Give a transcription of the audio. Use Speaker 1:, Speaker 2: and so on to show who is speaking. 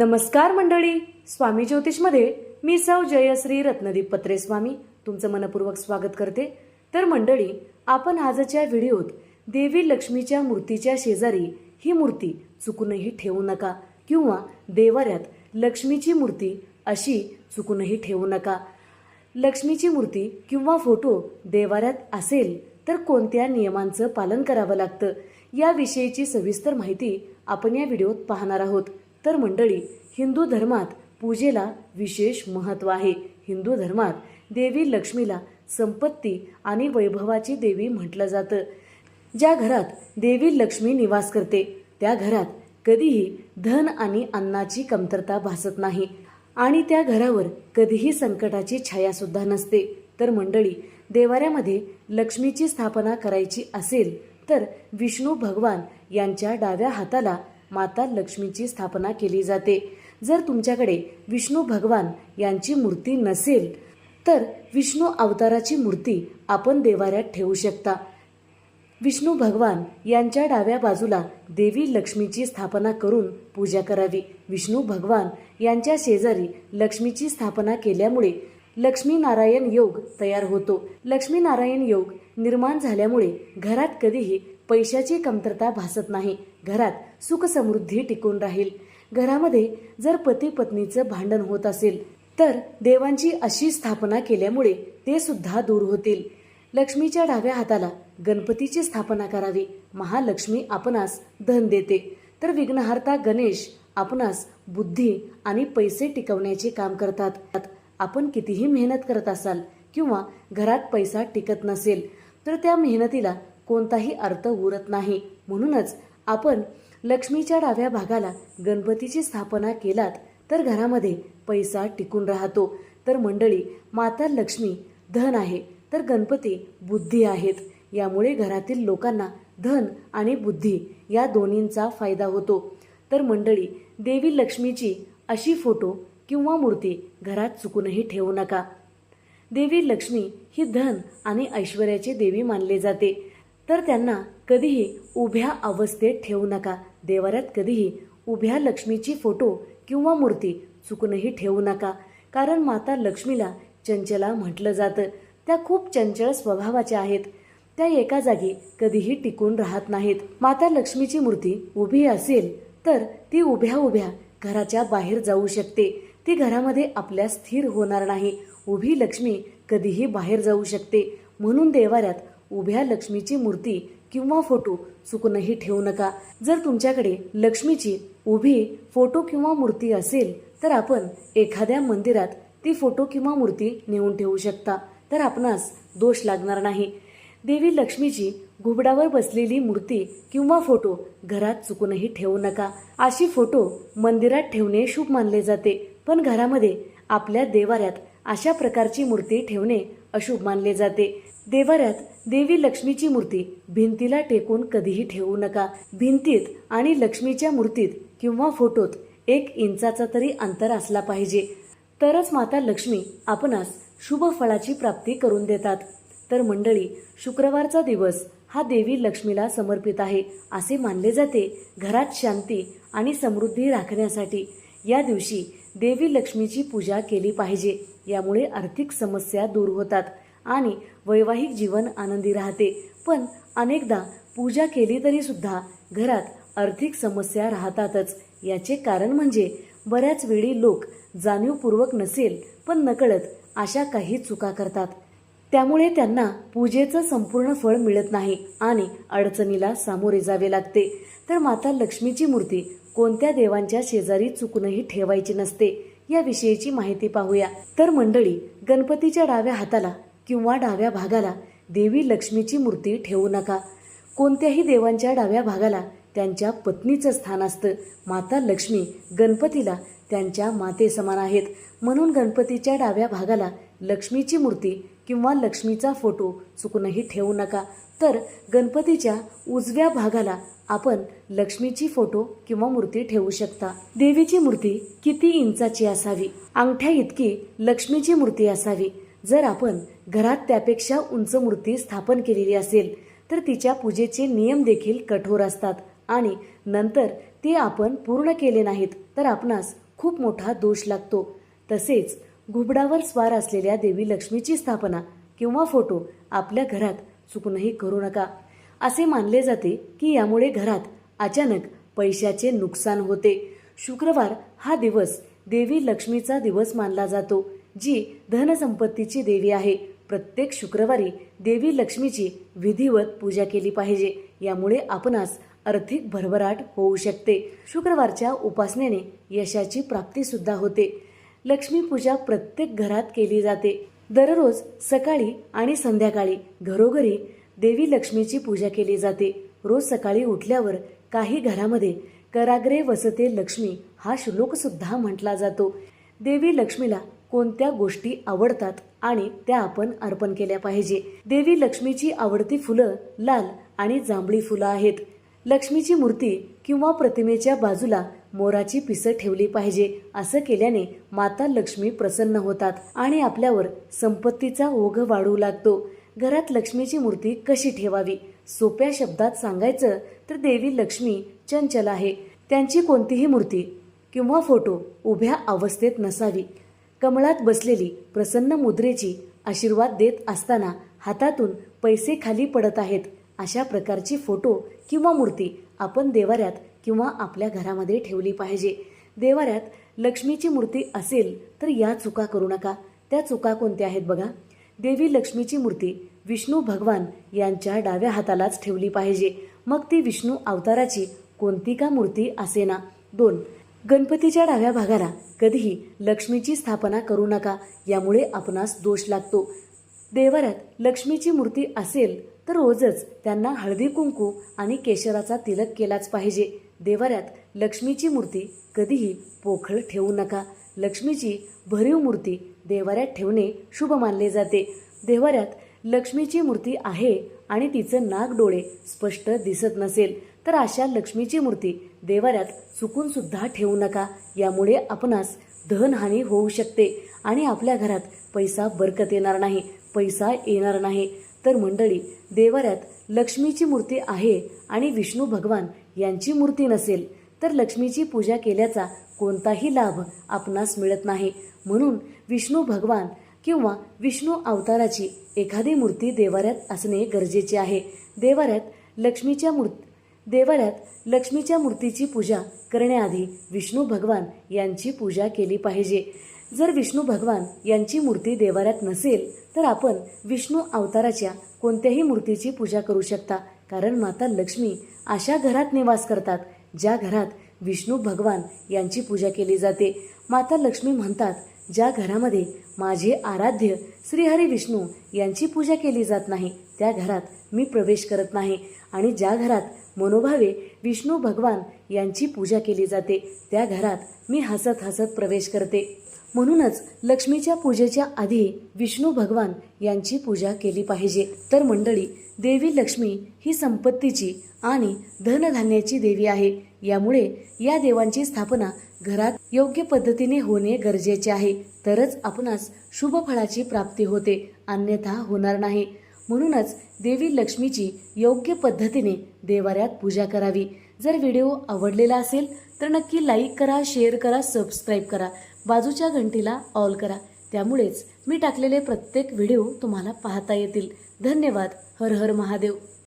Speaker 1: नमस्कार मंडळी स्वामी ज्योतिषमध्ये मी सौ जयश्री रत्नदीप पत्रे स्वामी तुमचं मनपूर्वक स्वागत करते. तर मंडळी आपण आजच्या व्हिडिओत देवी लक्ष्मीच्या मूर्तीच्या शेजारी ही मूर्ती चुकूनही ठेवू नका किंवा देवाऱ्यात लक्ष्मीची मूर्ती अशी चुकूनही ठेवू नका. लक्ष्मीची मूर्ती किंवा फोटो देवाऱ्यात असेल तर कोणत्या नियमांचं पालन करावं लागतं? याविषयीची सविस्तर माहिती आपण या व्हिडिओत पाहणार आहोत. तर मंडळी हिंदू धर्मात पूजेला विशेष महत्त्व आहे. हिंदू धर्मात देवी लक्ष्मीला संपत्ती आणि वैभवाची देवी म्हटलं जातं. ज्या घरात देवी लक्ष्मी निवास करते त्या घरात कधीही धन आणि अन्नाची कमतरता भासत नाही आणि त्या घरावर कधीही संकटाची छायासुद्धा नसते. तर मंडळी देवाऱ्यामध्ये लक्ष्मीची स्थापना करायची असेल तर विष्णू भगवान यांच्या डाव्या हाताला माता लक्ष्मीची स्थापना केली जाते. जर तुमच्याकडे विष्णू भगवान यांची मूर्ती नसेल तर विष्णू अवताराची मूर्ती आपण देवाऱ्यात ठेवू शकता. विष्णू भगवान यांच्या डाव्या बाजूला देवी लक्ष्मीची स्थापना करून पूजा करावी. विष्णू भगवान यांच्या शेजारी लक्ष्मीची स्थापना केल्यामुळे लक्ष्मीनारायण योग तयार होतो. लक्ष्मीनारायण योग निर्माण झाल्यामुळे घरात कधीही पैशाची कमतरता भासत नाही. घरात सुखसमृद्धी टिकून राहील. घरामध्ये जर पती पत्नीचं भांडण होत असेल तर देवांची अशी स्थापना केल्यामुळे ते सुद्धा दूर होतील. लक्ष्मीच्या डाव्या हाताला गणपतीची स्थापना करावी. महालक्ष्मी आपणास धन देते. तर विघ्नहर्ता गणेश आपणास बुद्धी आणि पैसे टिकवण्याचे काम करतात. आपण कितीही मेहनत करत असाल किंवा घरात पैसा टिकत नसेल तर त्या मेहनतीला कोणताही अर्थ उरत नाही. म्हणूनच आपण लक्ष्मीच्या डाव्या भागाला गणपतीची स्थापना केलात तर घरामध्ये पैसा टिकून राहतो. तर मंडळी माता लक्ष्मी धन आहे तर गणपती बुद्धी आहेत. यामुळे घरातील लोकांना धन आणि बुद्धी या दोन्हींचा फायदा होतो. तर मंडळी देवी लक्ष्मीची अशी फोटो किंवा मूर्ती घरात चुकूनही ठेवू नका. देवी लक्ष्मी ही धन आणि ऐश्वर्याची देवी मानले जाते. तर त्यांना कधीही उभ्या अवस्थेत ठेवू नका. देवाऱ्यात कधीही उभ्या लक्ष्मीची फोटो किंवा मूर्ती चुकूनही ठेवू नका. कारण माता लक्ष्मीला चंचला म्हटलं जातं. त्या खूप चंचल स्वभावाच्या आहेत. त्या एका जागी कधीही टिकून राहत नाहीत. माता लक्ष्मीची मूर्ती उभी असेल तर ती उभ्या उभ्या घराच्या बाहेर जाऊ शकते. ती घरामध्ये आपल्या स्थिर होणार नाही. उभी लक्ष्मी कधीही बाहेर जाऊ शकते. म्हणून देवाऱ्यात उभ्या लक्ष्मीची मूर्ती किंवा फोटो चुकूनही ठेवू नका. जर तुमच्याकडे लक्ष्मीची उभी फोटो किंवा मूर्ती असेल तर आपण एखाद्या मंदिरात ती फोटो किंवा मूर्ती नेऊन ठेवू शकता. तर आपणास दोष लागणार नाही. देवी लक्ष्मीची घुबडावर बसलेली मूर्ती किंवा फोटो घरात चुकूनही ठेवू नका. अशी फोटो मंदिरात ठेवणे शुभ मानले जाते. पण घरामध्ये आपल्या देवाऱ्यात अशा प्रकारची मूर्ती ठेवणे अशुभ मानले जाते. देवाऱ्यात देवी लक्ष्मीची मूर्ती भिंतीला टेकून कधीही ठेवू नका. भिंतीत आणि लक्ष्मीच्या मूर्तीत किंवा फोटोत एक इंचाचा तरी अंतर असला पाहिजे. तरच माता लक्ष्मी आपणास शुभ फळाची प्राप्ती करून देतात. तर मंडळी शुक्रवारचा दिवस हा देवी लक्ष्मीला समर्पित आहे असे मानले जाते घरात शांती आणि समृद्धी राखण्यासाठी. या दिवशी देवी लक्ष्मीची पूजा केली पाहिजे. यामुळे आर्थिक समस्या दूर होतात आणि वैवाहिक जीवन आनंदी राहते. पण अनेकदा पूजा केली तरी सुद्धा घरात आर्थिक समस्या राहतातच. याचे कारण म्हणजे बऱ्याच वेळी लोक जाणीवपूर्वक नसेल पण नकळत अशा काही चुका करतात. त्यामुळे त्यांना पूजेचं संपूर्ण फळ मिळत नाही आणि अडचणीला सामोरे जावे लागते. तर माता लक्ष्मीची मूर्ती कोणत्या देवांच्या शेजारी चुकूनही ठेवायची नसते. याविषयीची माहिती पाहूया. तर मंडळी गणपतीच्या डाव्या हाताला किंवा डाव्या भागाला देवी लक्ष्मीची मूर्ती ठेवू नका. कोणत्याही देवांच्या डाव्या भागाला त्यांच्या पत्नीचं स्थान असतं. माता लक्ष्मी गणपतीला त्यांच्या माते समान आहेत. म्हणून गणपतीच्या डाव्या भागाला लक्ष्मीची मूर्ती किंवा लक्ष्मीचा फोटो चुकूनही ठेवू नका. तर गणपतीच्या उजव्या भागाला आपण लक्ष्मीची फोटो किंवा मूर्ती ठेवू शकता. देवीची मूर्ती किती इंचाची असावी? अंगठ्या इतकी लक्ष्मीची मूर्ती असावी. जर आपण घरात त्यापेक्षा उंच मूर्ती स्थापन केलेली असेल तर तिच्या पूजेचे नियम देखील कठोर असतात आणि नंतर ते आपण पूर्ण केले नाहीत तर आपणास खूप मोठा दोष लागतो. तसेच घुबडावर स्वार असलेल्या देवी लक्ष्मीची स्थापना किंवा फोटो आपल्या घरात चुकूनही करू नका. असे मानले जाते की यामुळे घरात अचानक पैशाचे नुकसान होते. शुक्रवार हा दिवस देवी लक्ष्मीचा दिवस मानला जातो जी धनसंपत्तीची देवी आहे. प्रत्येक शुक्रवारी देवी लक्ष्मीची विधिवत पूजा केली पाहिजे यामुळे आपणास आर्थिक भरभराट होऊ शकते. शुक्रवारच्या उपासनेने यशाची प्राप्ती सुद्धा होते. लक्ष्मी पूजा प्रत्येक घरात केली जाते. दररोज सकाळी आणि संध्याकाळी घरोघरी देवी लक्ष्मीची पूजा केली जाते. रोज सकाळी उठल्यावर काही घरामध्ये कराग्रे वसते लक्ष्मी हा श्लोकसुद्धा म्हटला जातो. देवी लक्ष्मीला कोणत्या गोष्टी आवडतात आणि त्या आपण अर्पण केल्या पाहिजे. देवी लक्ष्मीची आवडती फुलं लाल आणि जांभळी फुलं आहेत. लक्ष्मीची मूर्ती किंवा प्रतिमेच्या बाजूला मोराची पिसं ठेवली पाहिजे असं केल्याने माता लक्ष्मी प्रसन्न होतात आणि आपल्यावर संपत्तीचा ओघ वाढू लागतो. घरात लक्ष्मीची मूर्ती कशी ठेवावी? सोप्या शब्दात सांगायचं तर देवी लक्ष्मी चंचल आहे. त्यांची कोणतीही मूर्ती किंवा फोटो उभ्या अवस्थेत नसावी. कमळात बसलेली प्रसन्न मुद्रेची आशीर्वाद देत असताना हातातून पैसे खाली पडत आहेत. अशा प्रकारची फोटो किंवा मूर्ती आपण देवाऱ्यात किंवा आपल्या घरामध्ये ठेवली पाहिजे. देवाऱ्यात लक्ष्मीची मूर्ती असेल तर या चुका करू नका. त्या चुका कोणत्या आहेत बघा? देवी लक्ष्मीची मूर्ती विष्णू भगवान यांच्या डाव्या हातालाच ठेवली पाहिजे. मग ती विष्णू अवताराची कोणती का मूर्ती असेना? दोन. गणपतीच्या डाव्या भागाला कधीही लक्ष्मीची स्थापना करू नका. यामुळे आपणास दोष लागतो. देवाऱ्यात लक्ष्मीची मूर्ती असेल तर रोजच त्यांना हळदी कुंकू आणि केशराचा तिलक केलाच पाहिजे. देवाऱ्यात लक्ष्मीची मूर्ती कधीही पोखळ ठेवू नका. लक्ष्मीची भरीव मूर्ती देवाऱ्यात ठेवणे शुभ मानले जाते. देवाऱ्यात लक्ष्मीची मूर्ती आहे आणि तिचं नाक डोळे स्पष्ट दिसत नसेल तर अशा लक्ष्मीची मूर्ती देवाऱ्यात चुकून सुद्धा ठेवू नका. यामुळे आपणास धनहानी होऊ शकते आणि आपल्या घरात पैसा बरकत येणार नाही पैसा येणार नाही. तर मंडळी देवाऱ्यात लक्ष्मीची मूर्ती आहे आणि विष्णू भगवान यांची मूर्ती नसेल तर लक्ष्मीची पूजा केल्याचा कोणताही लाभ आपणास मिळत नाही. म्हणून विष्णू भगवान किंवा विष्णू अवताराची एखादी मूर्ती देवाऱ्यात असणे गरजेचे आहे. देवाऱ्यात लक्ष्मीच्या मूर् देवाऱ्यात लक्ष्मीच्या मूर्तीची पूजा करण्याआधी विष्णू भगवान यांची पूजा केली पाहिजे. जर विष्णू भगवान यांची मूर्ती देवाऱ्यात नसेल तर आपण विष्णू अवताराच्या कोणत्याही मूर्तीची पूजा करू शकता. कारण माता लक्ष्मी अशा घरात निवास करतात ज्या घरात विष्णू भगवान यांची पूजा केली जाते. माता लक्ष्मी म्हणतात ज्या घरामध्ये माझे आराध्य श्रीहरी विष्णू यांची पूजा केली जात नाही त्या घरात मी प्रवेश करत नाही आणि ज्या घरात मनोभावे विष्णू भगवान यांची पूजा केली जाते त्या घरात मी हसत हसत प्रवेश करते. म्हणूनच लक्ष्मीच्या पूजेच्या आधी विष्णू भगवान यांची पूजा केली पाहिजे. तर मंडळी देवी लक्ष्मी ही संपत्तीची आणि धनधान्याची देवी आहे. यामुळे या देवांची स्थापना घरात योग्य पद्धतीने होणे गरजेचे आहे. तरच आपणास शुभ फळाची प्राप्ती होते. अन्यथा होणार नाही. म्हणूनच देवी लक्ष्मीची योग्य पद्धतीने देवाऱ्यात पूजा करावी. जर व्हिडिओ आवडलेला असेल तर नक्की लाईक करा शेअर करा सबस्क्राईब करा. बाजूच्या घंटीला ऑल करा. त्यामुळेच मी टाकलेले प्रत्येक व्हिडिओ तुम्हाला पाहता येतील. धन्यवाद. हर हर महादेव.